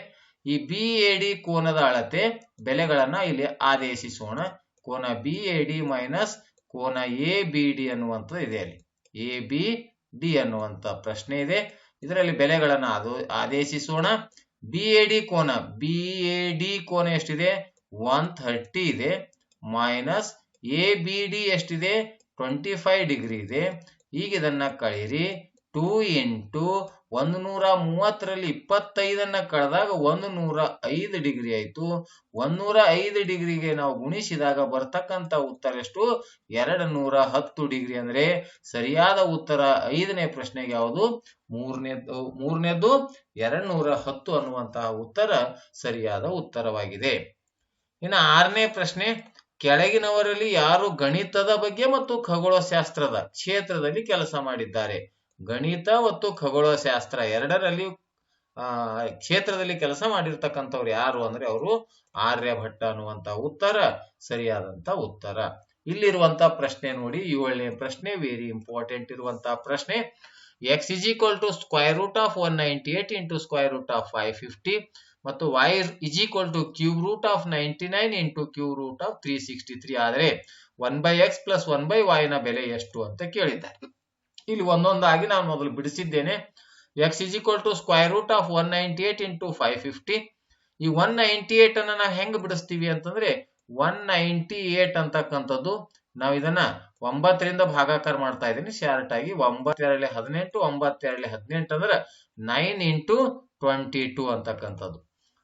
Speaker 1: ಈ ಬಿ ಎ ಡಿ ಕೋನದ ಅಳತೆ ಬೆಲೆಗಳನ್ನ ಇಲ್ಲಿ ಆದೇಶಿಸೋಣ. ಕೋನ ಬಿ ಎ ಡಿ ಮೈನಸ್ ಕೋನ ಎ ಬಿ ಡಿ ಅನ್ನುವಂಥದ್ದು ಇದೆ ಅಲ್ಲಿ. ಎ ಬಿ ಡಿ ಅನ್ನುವಂಥ ಪ್ರಶ್ನೆ ಇದೆ. ಇದರಲ್ಲಿ ಬೆಲೆಗಳನ್ನ ಅದು ಆದೇಶಿಸೋಣ. ಬಿ ಎ ಡಿ ಕೋನ ಬಿ ಎ ಡಿ ಕೋನ ಎಷ್ಟಿದೆ? ಒನ್ ಥರ್ಟಿ ಇದೆ. ಮೈನಸ್ ಎ ಬಿ ಡಿ ಎಷ್ಟಿದೆ? ಟ್ವೆಂಟಿ ಫೈವ್ ಡಿಗ್ರಿ ಇದೆ. ಈಗ ಇದನ್ನ ಕಳೀರಿ. ಟೂ ಇಂಟು ಒಂದು ನೂರ ಮೂವತ್ತರಲ್ಲಿ ಇಪ್ಪತ್ತೈದನ್ನ ಕಳೆದಾಗ ಒಂದು ನೂರ ಐದು ಡಿಗ್ರಿ ಆಯ್ತು. ಒಂದೂರ ಐದು ಡಿಗ್ರಿಗೆ ನಾವು ಗುಣಿಸಿದಾಗ ಬರ್ತಕ್ಕಂಥ ಉತ್ತರ ಎಷ್ಟು? ಎರಡು ನೂರ ಹತ್ತು ಡಿಗ್ರಿ ಅಂದ್ರೆ ಸರಿಯಾದ ಉತ್ತರ ಐದನೇ ಪ್ರಶ್ನೆಗೆ ಯಾವುದು? ಮೂರನೇದು ಮೂರನೇದು ಎರಡು ನೂರ ಹತ್ತು ಅನ್ನುವಂತಹ ಉತ್ತರ ಸರಿಯಾದ ಉತ್ತರವಾಗಿದೆ. ಇನ್ನು ಆರನೇ ಪ್ರಶ್ನೆ, ಕೆಳಗಿನವರಲ್ಲಿ ಯಾರು ಗಣಿತದ ಬಗ್ಗೆ ಮತ್ತು ಖಗೋಳಶಾಸ್ತ್ರದ ಕ್ಷೇತ್ರದಲ್ಲಿ ಕೆಲಸ ಮಾಡಿದ್ದಾರೆ? ಗಣಿತ ಮತ್ತು ಖಗೋಳಶಾಸ್ತ್ರ ಎರಡರಲ್ಲಿ, ಆ, ಕ್ಷೇತ್ರದಲ್ಲಿ ಕೆಲಸ ಮಾಡಿರ್ತಕ್ಕಂಥವ್ರು ಯಾರು ಅಂದ್ರೆ ಅವರು ಆರ್ಯಭಟ್ಟ ಅನ್ನುವಂತ ಉತ್ತರ ಸರಿಯಾದಂತ ಉತ್ತರ. ಇಲ್ಲಿರುವಂತ ಪ್ರಶ್ನೆ ನೋಡಿ, ಏಳನೇ ಪ್ರಶ್ನೆ ವೆರಿ ಇಂಪಾರ್ಟೆಂಟ್ ಇರುವಂತಹ ಪ್ರಶ್ನೆ. X is equal to square root of one ninety eight into square root of five fifty ಮತ್ತು Y is equal to cube root of ninety nine into cube root of three sixty three ಆದರೆ one by X plus one by Y ನ ಬೆಲೆ ಎಷ್ಟು ಅಂತ ಕೇಳಿದ್ದಾರೆ. ಇಲ್ಲಿ ಒಂದೊಂದಾಗಿ ನಾನು ಮೊದಲು ಬಿಡಿಸಿದ್ದೇನೆ. X is equal to square root of one ninety eight into five fifty ಈ ಒನ್ ನೈಂಟಿ ಏಟ್ ಅನ್ನ ನಾವು ಹೆಂಗ್ ಬಿಡಿಸ್ತೀವಿ ಅಂತಂದ್ರೆ ಒನ್ ನೈಂಟಿ ಏಟ್ ಅಂತಕ್ಕಂಥದ್ದು ನಾವು ಇದನ್ನ ಒಂಬತ್ತರಿಂದ ಭಾಗಾಕಾರ ಮಾಡ್ತಾ ಇದ್ದೀನಿ. ಶಾರ್ಟ್ ಆಗಿ ಒಂಬತ್ತೆರಡಲೆ ಹದಿನೆಂಟು ಒಂಬತ್ತೆರಡು ಹದಿನೆಂಟು ಅಂದ್ರೆ ನೈನ್ ಇಂಟು ಟ್ವೆಂಟಿ ಟೂ ಅಂತಕ್ಕಂಥದ್ದು.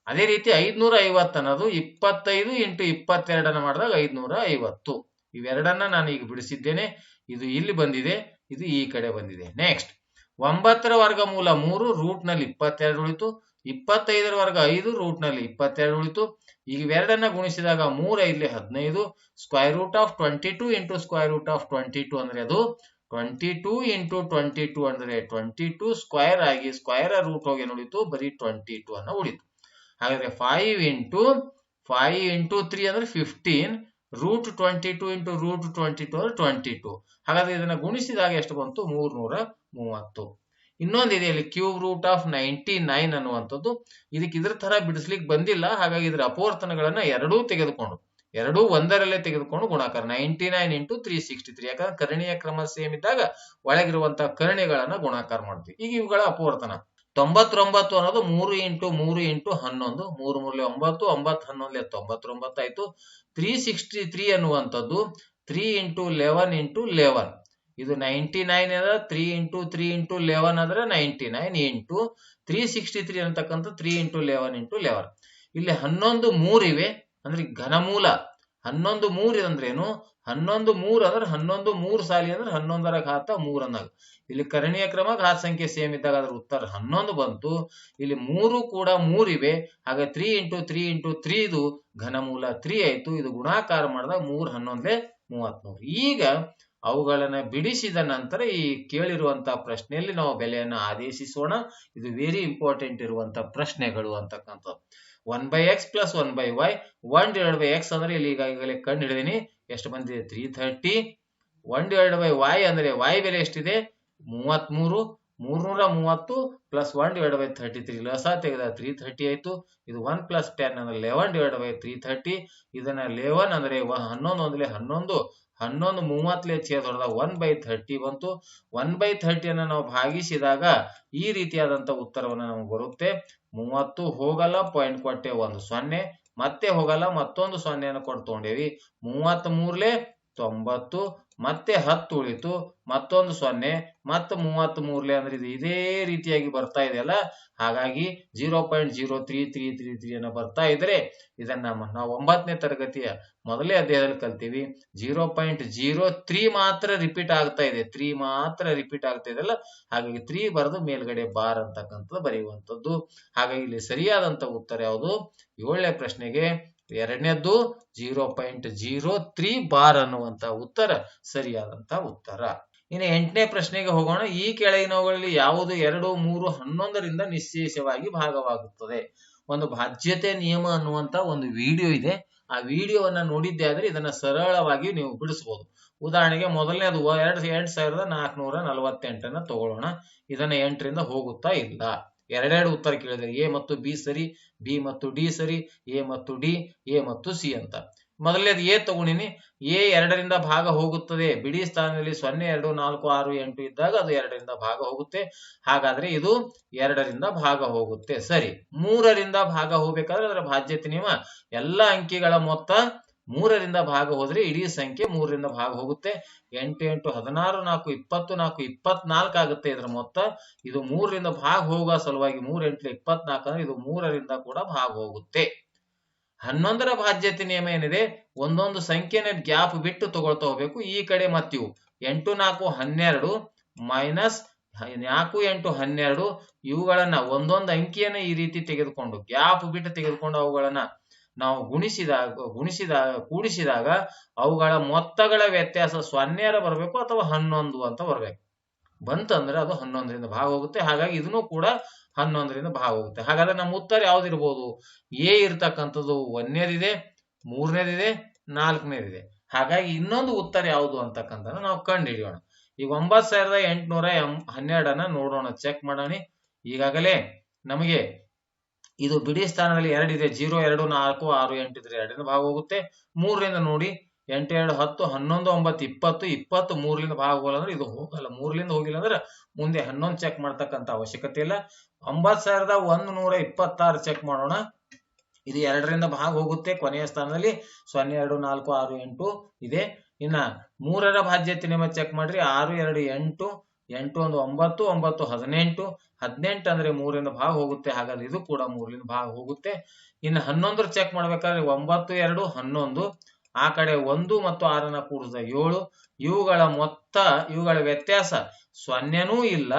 Speaker 1: ಅದೇ ರೀತಿ ಐದ್ನೂರ ಐವತ್ತು ಅನ್ನೋದು ಇಪ್ಪತ್ತೈದು ಇಂಟು ಇಪ್ಪತ್ತೆರಡನ್ನ ಮಾಡಿದಾಗ ಐದ್ನೂರ ಐವತ್ತು ಇವೆರಡನ್ನ ನಾನು ಈಗ ಬಿಡಿಸಿದ್ದೇನೆ. ಇದು ಇಲ್ಲಿ ಬಂದಿದೆ. ಇದು ಈ ಕಡೆ ಬಂದಿದೆ. ನೆಕ್ಸ್ಟ್ ಒಂಬತ್ತರ ವರ್ಗ ಮೂಲ ಮೂರು ರೂಟ್ನಲ್ಲಿ ಇಪ್ಪತ್ತೆರಡು ಉಳಿತು. ಇಪ್ಪತ್ತೈದರ ವರ್ಗ ಐದು ರೂಟ್ನಲ್ಲಿ ಇಪ್ಪತ್ತೆರಡು ಉಳಿತು. ಈಗ ಎರಡನ್ನ ಗುಣಿಸಿದಾಗ ಮೂರ, ಇಲ್ಲಿ ಹದಿನೈದು. Square root of twenty two into square root of twenty two ಅಂದ್ರೆ ಅದು twenty two into twenty two ಅಂದ್ರೆ ಟ್ವೆಂಟಿ ಟೂ ಸ್ಕ್ವೈರ್ ಆಗಿ ಸ್ಕ್ವೈರ್ ರೂಟ್ ಹೋಗಿ ಉಳಿತು ಬರೀ ಟ್ವೆಂಟಿ ಟೂ ಅನ್ನ ಉಳಿತು. ಹಾಗಾದ್ರೆ five into five into three ಅಂದ್ರೆ fifteen root twenty two into root twenty two ಅಂದ್ರೆ ಟ್ವೆಂಟಿ ಟು. ಹಾಗಾದ್ರೆ ಇದನ್ನ ಗುಣಿಸಿದಾಗ ಎಷ್ಟು ಬಂತು? ಮೂರ್ನೂರ ಮೂವತ್ತು ಇನ್ನೊಂದಿದೆ ಇಲ್ಲಿ cube root of ninety nine ಅನ್ನುವಂಥದ್ದು. ಇದಕ್ಕೆ ಇದ್ರ ತರ ಬಿಡಿಸ್ಲಿಕ್ಕೆ ಬಂದಿಲ್ಲ, ಹಾಗಾಗಿ ಇದರ ಅಪವರ್ತನಗಳನ್ನ ಎರಡೂ ತೆಗೆದುಕೊಂಡು, ಎರಡೂ ಒಂದರಲ್ಲೇ ತೆಗೆದುಕೊಂಡು ಗುಣಾಕಾರ ninety nine into three sixty three ಯಾಕಂದ್ರೆ ಕರ್ಣೀಯ ಕ್ರಮ ಸೇಮ್ ಇದ್ದಾಗ ಒಳಗಿರುವಂತಹ ಕರ್ಣಿಗಳನ್ನ ಗುಣಾಕಾರ ಮಾಡ್ತೀವಿ. ಈಗ ಇವುಗಳ ಅಪವರ್ತನ. ತೊಂಬತ್ತೊಂಬತ್ತು ಅನ್ನೋದು ಮೂರು ಇಂಟು ಮೂರು ಇಂಟು ಹನ್ನೊಂದು, ಮೂರು ಮೂರ್ಲೆ ಒಂಬತ್ತು ಒಂಬತ್ತು ಹನ್ನೊಂದ್ಲೆ ತೊಂಬತ್ತೊಂಬತ್ತು ಆಯ್ತು. ತ್ರೀ ಸಿಕ್ಸ್ಟಿ ತ್ರೀ ಅನ್ನುವಂಥದ್ದು three into eleven into eleven ಇದು ನೈಂಟಿ ನೈನ್ ಅದ three into three into eleven ಅಂದ್ರೆ ninety nine into three sixty three ಅಂತಕ್ಕಂಥ three into eleven into eleven ಇಲ್ಲಿ ಹನ್ನೊಂದು ಮೂರಿವೆ ಅಂದ್ರೆ ಘನಮೂಲ. ಹನ್ನೊಂದು ಮೂರು ಅಂದ್ರೇನು ಹನ್ನೊಂದು ಮೂರ್ ಅಂದ್ರೆ ಹನ್ನೊಂದು ಮೂರ್ ಸಾಲಿ ಅಂದ್ರೆ ಹನ್ನೊಂದರ ಘಾತ ಮೂರ್ ಅನ್ನಾಗ ಇಲ್ಲಿ ಕರ್ಣೀಯ ಕ್ರಮ ಘಾತ ಸಂಖ್ಯೆ ಸೇಮ್ ಇದ್ದಾಗ ಅದ್ರ ಉತ್ತರ ಹನ್ನೊಂದು ಬಂತು. ಇಲ್ಲಿ ಮೂರು ಕೂಡ ಮೂರಿವೆ ಹಾಗೆ three into three into three ಇದು ಘನಮೂಲ ತ್ರೀ ಆಯ್ತು. ಇದು ಗುಣಾಕಾರ ಮಾಡಿದಾಗ ಮೂರ್ ಹನ್ನೊಂದೇ ಮೂವತ್ಮೂರು. ಈಗ ಅವುಗಳನ್ನ ಬಿಡಿಸಿದ ನಂತರ ಈ ಕೇಳಿರುವಂತಹ ಪ್ರಶ್ನೆಯಲ್ಲಿ ನಾವು ಬೆಲೆಯನ್ನು ಆದೇಶಿಸೋಣ. ಇದು ವೆರಿ ಇಂಪಾರ್ಟೆಂಟ್ ಇರುವಂತಹ ಪ್ರಶ್ನೆಗಳು ಅಂತಕ್ಕಂಥದ್ದು. One by X plus one by Y one divide by X ಅಂದ್ರೆ ಇಲ್ಲಿ ಈಗಾಗಲೇ ಕಂಡು ಹಿಡಿದೀನಿ. ಎಷ್ಟು ಬಂದಿದೆ? Three thirty one divide by Y ಅಂದ್ರೆ ವೈ ಬೆಲೆ ಎಷ್ಟಿದೆ? ಮೂವತ್ಮೂರು. ಮೂರ್ನೂರ ಮೂವತ್ತು plus one divide by thirty three ಲಸ ತೆಗೆದ ತ್ರೀ ತರ್ಟಿ ಆಯ್ತು. ಇದು ಒನ್ ಪ್ಲಸ್ ಟೆನ್ ಅಂದ್ರೆ eleven divide by three thirty ಇದನ್ನ ಲೆವೆನ್ ಅಂದ್ರೆ ಹನ್ನೊಂದು ಅಂದ್ರೆ ಹನ್ನೊಂದು. ಹನ್ನೊಂದು ಮೂವತ್ತಲೇ ಛೇದ ಹೊಡೆದ ಒನ್ ಬೈ ಥರ್ಟಿ ಬಂತು. ಒನ್ ಬೈ ಥರ್ಟಿಯನ್ನು ನಾವು ಭಾಗಿಸಿದಾಗ ಈ ರೀತಿಯಾದಂತ ಉತ್ತರವನ್ನು ನಮಗೆ ಬರುತ್ತೆ. ಮೂವತ್ತು ಹೋಗಲ್ಲ ಪಾಯಿಂಟ್ ಕೊಟ್ಟೆ ಒಂದು ಸೊನ್ನೆ. ಮತ್ತೆ ಹೋಗಲ್ಲ ಮತ್ತೊಂದು ಸೊನ್ನೆಯನ್ನು ಕೊಟ್ಟು ತಗೊಂಡೇವಿ ಮೂವತ್ತ್ ಮೂರ್ಲೆ ತೊಂಬತ್ತು ಮತ್ತೆ ಹತ್ತು ಉಳಿತು, ಮತ್ತೊಂದು ಸೊನ್ನೆ, ಮತ್ತೆ ಮೂವತ್ತ್ ಮೂರ್ಲೆ ಅಂದ್ರೆ ಇದು ಇದೇ ರೀತಿಯಾಗಿ ಬರ್ತಾ ಇದೆಯಲ್ಲ ಹಾಗಾಗಿ zero point zero three three three three ಅನ್ನ ಬರ್ತಾ ಇದ್ರೆ ಇದನ್ನ ನಾವು ಒಂಬತ್ತನೇ ತರಗತಿಯ ಮೊದಲೇ ಅಧ್ಯಾಯದಲ್ಲಿ ಕಲ್ತೀವಿ. ಜೀರೋ ಪಾಯಿಂಟ್ ಜೀರೋ ತ್ರೀ ಮಾತ್ರ ರಿಪೀಟ್ ಆಗ್ತಾ ಇದೆ. ತ್ರೀ ಮಾತ್ರ ರಿಪೀಟ್ ಆಗ್ತಾ ಇದೆಯಲ್ಲ ಹಾಗಾಗಿ ತ್ರೀ ಬರೆದು ಮೇಲ್ಗಡೆ ಬಾರ್ ಅಂತಕ್ಕಂಥದ್ದು ಬರೆಯುವಂಥದ್ದು. ಹಾಗಾಗಿ ಇಲ್ಲಿ ಸರಿಯಾದಂತ ಉತ್ತರ ಯಾವುದು? ಏಳನೇ ಪ್ರಶ್ನೆಗೆ ಎರಡನೇದ್ದು zero point zero three bar ಅನ್ನುವಂತ ಉತ್ತರ ಸರಿಯಾದಂತ ಉತ್ತರ. ಇನ್ನು ಎಂಟನೇ ಪ್ರಶ್ನೆಗೆ ಹೋಗೋಣ. ಈ ಕೆಳಗಿನವುಗಳಲ್ಲಿ ಯಾವುದು ಎರಡು, ಮೂರು, ಹನ್ನೊಂದರಿಂದ ನಿಶ್ಚೇಷವಾಗಿ ಭಾಗವಾಗುತ್ತದೆ? ಒಂದು ಬಾಧ್ಯತೆ ನಿಯಮ ಅನ್ನುವಂತ ಒಂದು ವಿಡಿಯೋ ಇದೆ. ಆ ವಿಡಿಯೋವನ್ನ ನೋಡಿದ್ದೆ ಆದ್ರೆ ಇದನ್ನ ಸರಳವಾಗಿ ನೀವು ಬಿಡಿಸಬಹುದು ಉದಾಹರಣೆಗೆ ಮೊದಲನೇದು ಎರಡ್ ಎರಡ್ ಸಾವಿರದ ನಾಲ್ಕುನೂರ ನಲವತ್ತೆಂಟನ್ನ ತಗೊಳ್ಳೋಣ. ಇದನ್ನ ಎಂಟರಿಂದ ಹೋಗುತ್ತಾ ಇಲ್ಲ. ಎರಡೆರಡು ಉತ್ತರ ಕೇಳಿದರೆ ಎ ಮತ್ತು ಬಿ ಸರಿ, ಬಿ ಮತ್ತು ಡಿ ಸರಿ, ಎ ಮತ್ತು ಡಿ, ಎ ಮತ್ತು ಸಿ ಅಂತ. ಮೊದಲನೇದು ಎ ತಗೊಂಡಿನಿ. ಎ ಎರಡರಿಂದ ಭಾಗ ಹೋಗುತ್ತದೆ. ಬಿಡಿ ಸ್ಥಾನದಲ್ಲಿ ಸೊನ್ನೆ, ಎರಡು, ನಾಲ್ಕು, ಆರು, ಎಂಟು ಇದ್ದಾಗ ಅದು ಎರಡರಿಂದ ಭಾಗ ಹೋಗುತ್ತೆ. ಹಾಗಾದ್ರೆ ಇದು ಎರಡರಿಂದ ಭಾಗ ಹೋಗುತ್ತೆ. ಸರಿ. ಮೂರರಿಂದ ಭಾಗ ಹೋಗ್ಬೇಕಾದ್ರೆ ಅದರ ಬಾಧ್ಯತೆ ನಿಯಮ ಎಲ್ಲ ಅಂಕಿಗಳ ಮೊತ್ತ ಮೂರರಿಂದ ಭಾಗ ಹೋದ್ರೆ ಇಡೀ ಸಂಖ್ಯೆ ಮೂರರಿಂದ ಭಾಗ ಹೋಗುತ್ತೆ. ಎಂಟು ಎಂಟು, ಹದಿನಾರು, ನಾಲ್ಕು, ಇಪ್ಪತ್ತು, ನಾಲ್ಕು, ಇಪ್ಪತ್ನಾಲ್ಕು ಆಗುತ್ತೆ ಇದರ ಮೊತ್ತ. ಇದು ಮೂರರಿಂದ ಭಾಗ ಹೋಗುವ ಸಲುವಾಗಿ ಮೂರ್, ಎಂಟು, ಇಪ್ಪತ್ನಾಲ್ಕು ಅಂದ್ರೆ ಇದು ಮೂರರಿಂದ ಕೂಡ ಭಾಗ ಹೋಗುತ್ತೆ. ಹನ್ನೊಂದರ ಬಾಧ್ಯತೆ ನಿಯಮ ಏನಿದೆ? ಒಂದೊಂದು ಸಂಖ್ಯೆನ ಗ್ಯಾಪ್ ಬಿಟ್ಟು ತಗೊಳ್ತಾ ಹೋಗ್ಬೇಕು. ಈ ಕಡೆ ಮತ್ತಿವು. ಎಂಟು, ನಾಲ್ಕು, ಹನ್ನೆರಡು, ಮೈನಸ್ ನಾಲ್ಕು, ಎಂಟು, ಹನ್ನೆರಡು, ಇವುಗಳನ್ನ ಒಂದೊಂದು ಅಂಕಿಯನ್ನ ಈ ರೀತಿ ತೆಗೆದುಕೊಂಡು, ಗ್ಯಾಪ್ ಬಿಟ್ಟು ತೆಗೆದುಕೊಂಡು ಅವುಗಳನ್ನ ನಾವು ಗುಣಿಸಿದಾಗ ಗುಣಿಸಿದಾಗ ಕೂಡಿಸಿದಾಗ ಅವುಗಳ ಮೊತ್ತಗಳ ವ್ಯತ್ಯಾಸ ಸೊನ್ನೆರ ಬರಬೇಕು ಅಥವಾ ಹನ್ನೊಂದು ಅಂತ ಬರಬೇಕು. ಬಂತಂದ್ರೆ ಅದು ಹನ್ನೊಂದರಿಂದ ಭಾಗ ಹೋಗುತ್ತೆ. ಹಾಗಾಗಿ ಇದನ್ನು ಕೂಡ ಹನ್ನೊಂದರಿಂದ ಭಾಗ ಹೋಗುತ್ತೆ. ಹಾಗಾದ್ರೆ ನಮ್ಮ ಉತ್ತರ ಯಾವ್ದಿರ್ಬೋದು? ಎ ಇರ್ತಕ್ಕಂಥದ್ದು ಒಂದನೇದಿದೆ, ಮೂರನೇದಿದೆ, ನಾಲ್ಕನೇದಿದೆ. ಹಾಗಾಗಿ ಇನ್ನೊಂದು ಉತ್ತರ ಯಾವುದು ಅಂತಕ್ಕಂಥ ನಾವು ಕಂಡು ಹಿಡಿಯೋಣ ಈಗ ಒಂಬತ್ತು ಸಾವಿರದ ಎಂಟುನೂರ ಎಂ ಹನ್ನೆರಡನ್ನ ನೋಡೋಣ ಚೆಕ್ ಮಾಡೋಣ. ಈಗಾಗಲೇ ನಮಗೆ ಇದು ಬಿಡಿ ಸ್ಥಾನದಲ್ಲಿ ಎರಡಿದೆ ಜೀರೋ, ಎರಡು, ನಾಲ್ಕು, ಆರು, ಎಂಟು ಇದ್ರೆ ಎರಡರಿಂದ ಭಾಗ ಹೋಗುತ್ತೆ. ಮೂರರಿಂದ ನೋಡಿ, ಎಂಟು, ಎರಡು, ಹತ್ತು, ಹನ್ನೊಂದು, ಒಂಬತ್ತು, ಇಪ್ಪತ್ತು ಇಪ್ಪತ್ತು ಮೂರರಿಂದ ಭಾಗ ಹೋಗಲ್ಲ ಅಂದ್ರೆ ಇದು ಹೋಗಲ್ಲ. ಮೂರರಿಂದ ಹೋಗಿಲ್ಲ ಅಂದ್ರೆ ಮುಂದೆ ಹನ್ನೊಂದು ಚೆಕ್ ಮಾಡ್ತಕ್ಕಂಥ ಅವಶ್ಯಕತೆ ಇಲ್ಲ. ಒಂಬತ್ ಸಾವಿರದ ಒಂದು ನೂರ ಇಪ್ಪತ್ತಾರು ಚೆಕ್ ಮಾಡೋಣ. ಇದು ಎರಡರಿಂದ ಭಾಗ ಹೋಗುತ್ತೆ. ಕೊನೆಯ ಸ್ಥಾನದಲ್ಲಿ ಸೊನ್ನೆ, ಎರಡು, ನಾಲ್ಕು, ಆರು, ಎಂಟು ಇದೆ. ಇನ್ನ ಮೂರರ ಬಾಧ್ಯತೆ ನಿಮ್ಮ ಚೆಕ್ ಮಾಡ್ರಿ. ಆರು, ಎರಡು, ಎಂಟು ಎಂಟು, ಒಂದು, ಒಂಬತ್ತು ಒಂಬತ್ತು, ಹದಿನೆಂಟು ಹದಿನೆಂಟು ಅಂದ್ರೆ ಮೂರಿಂದ ಭಾಗ ಹೋಗುತ್ತೆ, ಹಾಗಾದ್ರೆ ಇದು ಕೂಡ ಮೂರರಿಂದ ಭಾಗ ಹೋಗುತ್ತೆ. ಇನ್ನು ಹನ್ನೊಂದರ ಚೆಕ್ ಮಾಡ್ಬೇಕಾದ್ರೆ ಒಂಬತ್ತು, ಎರಡು, ಹನ್ನೊಂದು, ಆ ಕಡೆ ಒಂದು ಮತ್ತು ಆರನ್ನ ಕೂಡಿಸಿದ ಏಳು. ಇವುಗಳ ಮೊತ್ತ, ಇವುಗಳ ವ್ಯತ್ಯಾಸ ಸೊನ್ನೆನೂ ಇಲ್ಲ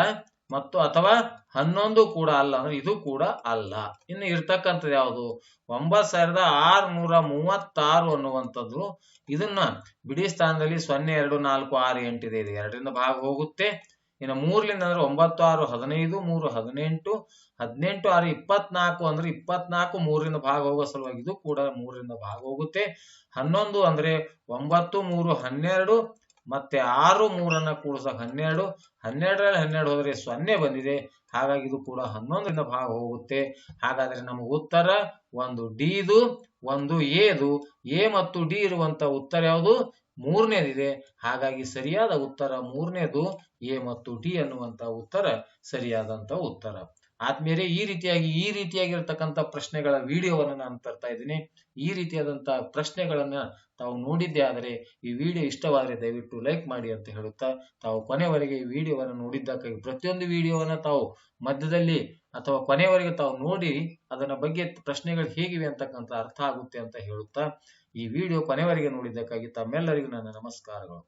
Speaker 1: ಮತ್ತು ಅಥವಾ ಹನ್ನೊಂದು ಕೂಡ ಅಲ್ಲ ಅಂದ್ರೆ ಇದು ಕೂಡ ಅಲ್ಲ. ಇನ್ನು ಇರ್ತಕ್ಕಂಥದ್ದು ಯಾವುದು? ಒಂಬತ್ ಸಾವಿರದ ಆರ್ನೂರ ಮೂವತ್ತಾರು ಅನ್ನುವಂಥದ್ದು. ಇದನ್ನ ಬಿಡಿ ಸ್ಥಾನದಲ್ಲಿ ಸೊನ್ನೆ, ಎರಡು, ನಾಲ್ಕು, ಆರು ಎಂಟಿದೆ ಇದು ಎರಡರಿಂದ ಭಾಗ ಹೋಗುತ್ತೆ. ಇನ್ನು ಮೂರ್ಲಿಂದ ಅಂದ್ರೆ ಒಂಬತ್ತು ಆರು ಹದಿನೈದು, ಮೂರು, ಹದಿನೆಂಟು ಹದಿನೆಂಟು, ಆರು, ಇಪ್ಪತ್ನಾಲ್ಕು ಅಂದ್ರೆ ಇಪ್ಪತ್ನಾಲ್ಕು ಮೂರರಿಂದ ಭಾಗ ಹೋಗೋ ಸಲುವಾಗಿ ಇದು ಕೂಡ ಮೂರರಿಂದ ಭಾಗ ಹೋಗುತ್ತೆ. ಹನ್ನೊಂದು ಅಂದ್ರೆ ಒಂಬತ್ತು, ಮೂರು, ಹನ್ನೆರಡು, ಮತ್ತೆ ಆರು ಮೂರನ್ನ ಕೂಡಿಸ ಹನ್ನೆರಡು. ಹನ್ನೆರಡರಲ್ಲಿ ಹನ್ನೆರಡು ಹೋದ್ರೆ ಸೊನ್ನೆ ಬಂದಿದೆ. ಹಾಗಾಗಿ ಇದು ಕೂಡ ಹನ್ನೊಂದರಿಂದ ಭಾಗ ಹೋಗುತ್ತೆ. ಹಾಗಾದ್ರೆ ನಮ್ಮ ಉತ್ತರ ಒಂದು ಡಿದು ಒಂದು ಎದು ಎ ಮತ್ತು ಡಿ ಇರುವಂತ ಉತ್ತರ ಯಾವುದು? ಮೂರನೇದಿದೆ. ಹಾಗಾಗಿ ಸರಿಯಾದ ಉತ್ತರ ಮೂರನೇದು ಎ ಮತ್ತು ಡಿ ಅನ್ನುವಂತ ಉತ್ತರ ಸರಿಯಾದಂತ ಉತ್ತರ. ಆದ್ಮೇಲೆ ಈ ರೀತಿಯಾಗಿ, ಈ ರೀತಿಯಾಗಿರ್ತಕ್ಕಂಥ ಪ್ರಶ್ನೆಗಳ ವಿಡಿಯೋವನ್ನು ನಾನು ತರ್ತಾ ಇದ್ದೀನಿ. ಈ ರೀತಿಯಾದಂತಹ ಪ್ರಶ್ನೆಗಳನ್ನ ತಾವು ನೋಡಿದ್ದೇ ಆದರೆ, ಈ ವಿಡಿಯೋ ಇಷ್ಟವಾದರೆ ದಯವಿಟ್ಟು ಲೈಕ್ ಮಾಡಿ ಅಂತ ಹೇಳುತ್ತಾ, ತಾವು ಕೊನೆವರೆಗೆ ಈ ವಿಡಿಯೋವನ್ನು ನೋಡಿದ್ದಕ್ಕಾಗಿ ಪ್ರತಿಯೊಂದು ವಿಡಿಯೋವನ್ನ ತಾವು ಮಧ್ಯದಲ್ಲಿ ಅಥವಾ ಕೊನೆಯವರೆಗೆ ತಾವು ನೋಡಿ, ಅದನ್ನ ಬಗ್ಗೆ ಪ್ರಶ್ನೆಗಳು ಹೇಗಿವೆ ಅಂತಕ್ಕಂಥ ಅರ್ಥ ಆಗುತ್ತೆ ಅಂತ ಹೇಳುತ್ತಾ ಈ ವಿಡಿಯೋ ಕೊನೆವರೆಗೆ ನೋಡಿದ್ದಕ್ಕಾಗಿ ತಮ್ಮೆಲ್ಲರಿಗೂ ನನ್ನ ನಮಸ್ಕಾರಗಳು.